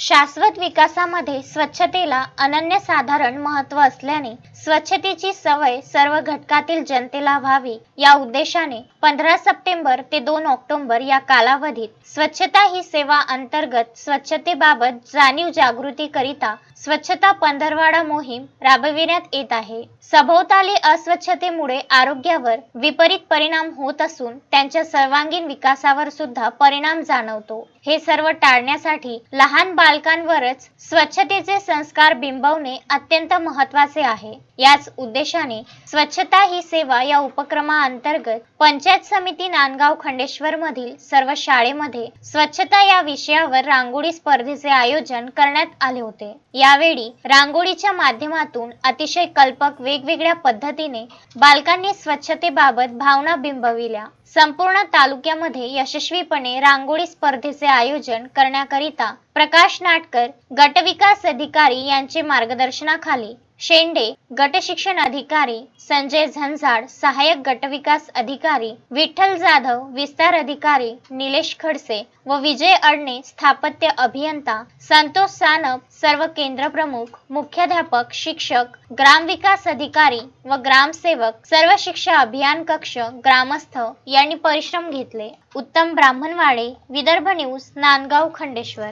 शाश्वत विकासामध्ये स्वच्छतेला अनन्यसाधारण महत्त्व असल्याने स्वच्छतेची सवय सर्व घटकातील जनतेला व्हावी या उद्देशाने पंधरा सप्टेंबर ते दोन ऑक्टोबर या कालावधीत स्वच्छता ही सेवा अंतर्गत स्वच्छतेबाबत जाणीव जागृतीकरिता स्वच्छता पंधरवाडा मोहीम राबविण्यात येत आहे. सभोवताली अस्वच्छतेमुळे आरोग्यावर विपरीत परिणाम होत असून त्यांच्या सर्वांगीण विकासावर सुद्धा परिणाम जाणवतो. हे सर्व टाळण्यासाठी लहान पालकांवरच स्वच्छतेचे संस्कार बिंबवणे अत्यंत महत्त्वाचे आहे. याच उद्देशाने स्वच्छता ही सेवा या उपक्रमाअंतर्गत पंचायत समिती नांदगाव खंडेश्वर मधील सर्व शाळेमध्ये स्वच्छता या विषयावर रांगोळी स्पर्धेचे आयोजन करण्यात आले होते. यावेळी रांगोळीच्या माध्यमातून अतिशय कल्पक वेगवेगळ्या पद्धतीने बालकांनी स्वच्छतेबाबत भावना बिंबविल्या. संपूर्ण तालुक्यामध्ये यशस्वीपणे रांगोळी स्पर्धेचे आयोजन करण्याकरिता प्रकाश नाटकर गटविकास अधिकारी यांचे मार्गदर्शनाखाली शेंडे गट शिक्षण अधिकारी संजय झंझाड सहाय्यक गटविकास अधिकारी विठ्ठल जाधव विस्तार अधिकारी निलेश खडसे व विजय अडणे स्थापत्य अभियंता संतोष सानप सर्व केंद्र प्रमुख मुख्याध्यापक शिक्षक ग्रामविकास अधिकारी व ग्रामसेवक सर्व शिक्षा अभियान कक्ष ग्रामस्थ यांनी परिश्रम घेतले. उत्तम ब्राह्मणवाडे विदर्भ न्यूज नांदगाव खंडेश्वर.